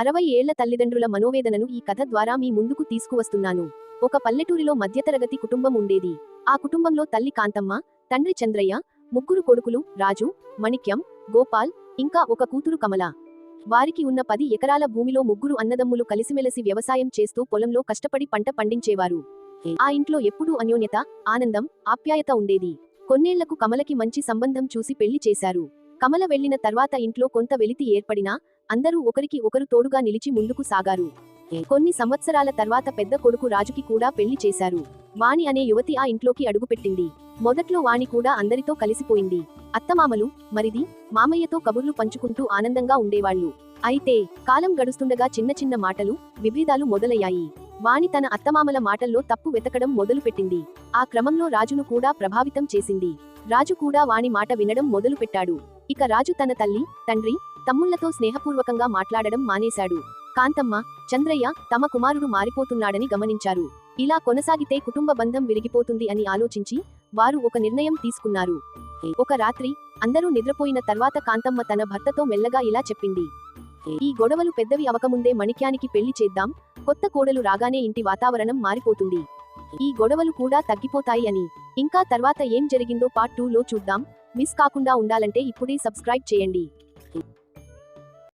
అరవై ఏళ్ళ తల్లిదండ్రుల మనోవేదనను ఈ కథ ద్వారా మీ ముందుకు తీసుకువస్తున్నాను. ఒక పల్లెటూరిలో మధ్యతరగతి కుటుంబం ఉండేది. ఆ కుటుంబంలో తల్లి కాంతమ్మ తండ్రి చంద్రయ్య ముగ్గురు కొడుకులు రాజు మణిక్యం గోపాల్ ఇంకా ఒక కూతురు కమల. వారికి ఉన్న పది ఎకరాల భూమిలో ముగ్గురు అన్నదమ్ములు కలిసిమెలిసి వ్యవసాయం చేస్తూ పొలంలో కష్టపడి పంట పండించేవారు. ఆ ఇంట్లో ఎప్పుడూ అన్యోన్యత ఆనందం ఆప్యాయత ఉండేది. కొన్నేళ్ళకు కమలకి మంచి సంబంధం చూసి పెళ్ళి చేశారు. కమల వెళ్ళిన తర్వాత ఇంట్లో కొంత వెలితి ఏర్పడినా అందరూ ఒకరికి ఒకరు తోడుగా నిలిచి ముందుకు సాగారు. కొన్ని సంవత్సరాల తర్వాత పెద్ద కొడుకు రాజుకి కూడా పెళ్ళి చేశారు. వాణి అనే యువతి ఆ ఇంట్లోకి అడుగుపెట్టింది. మొదట్లో వాణి కూడా అందరితో కలిసిపోయింది. అత్తమామలు మరిది మామయ్యతో కబుర్లు పంచుకుంటూ ఆనందంగా ఉండేవాళ్ళు అయితే కాలం గడుస్తుండగా చిన్న చిన్న మాటలు విభేదాలు మొదలయ్యాయి. వాణి తన అత్తమామల మాటల్లో తప్పు వెతకడం మొదలుపెట్టింది. ఆ క్రమంలో రాజును కూడా ప్రభావితం చేసింది. రాజు కూడా వాణి మాట వినడం మొదలుపెట్టాడు. ఇక రాజు తన తల్లి తండ్రి తమ్ముళ్ళతో స్నేహపూర్వకంగా మాట్లాడడం మానేశాడు. కాంతమ్మ చంద్రయ్య తమ కుమారుడు మారిపోతున్నాడని గమనించారు. ఇలా కొనసాగితే కుటుంబ బంధం విరిగిపోతుంది అని ఆలోచించి వారు ఒక నిర్ణయం తీసుకున్నారు. ఒక రాత్రి అందరూ నిద్రపోయిన తర్వాత కాంతమ్మ తన భర్తతో మెల్లగా ఇలా చెప్పింది. ఈ గొడవలు పెద్దవి అవకముందే మణిక్యానికి పెళ్ళి చేద్దాం కొత్త కోడలు రాగానే ఇంటి వాతావరణం మారిపోతుంది. ఈ గొడవలు కూడా తగ్గిపోతాయి అని. ఇంకా తర్వాత ఏం జరిగిందో పార్ట్ టూ లో చూద్దాం. మిస్ కాకుండా ఉండాలంటే ఇప్పుడే సబ్స్క్రైబ్ చేయండి.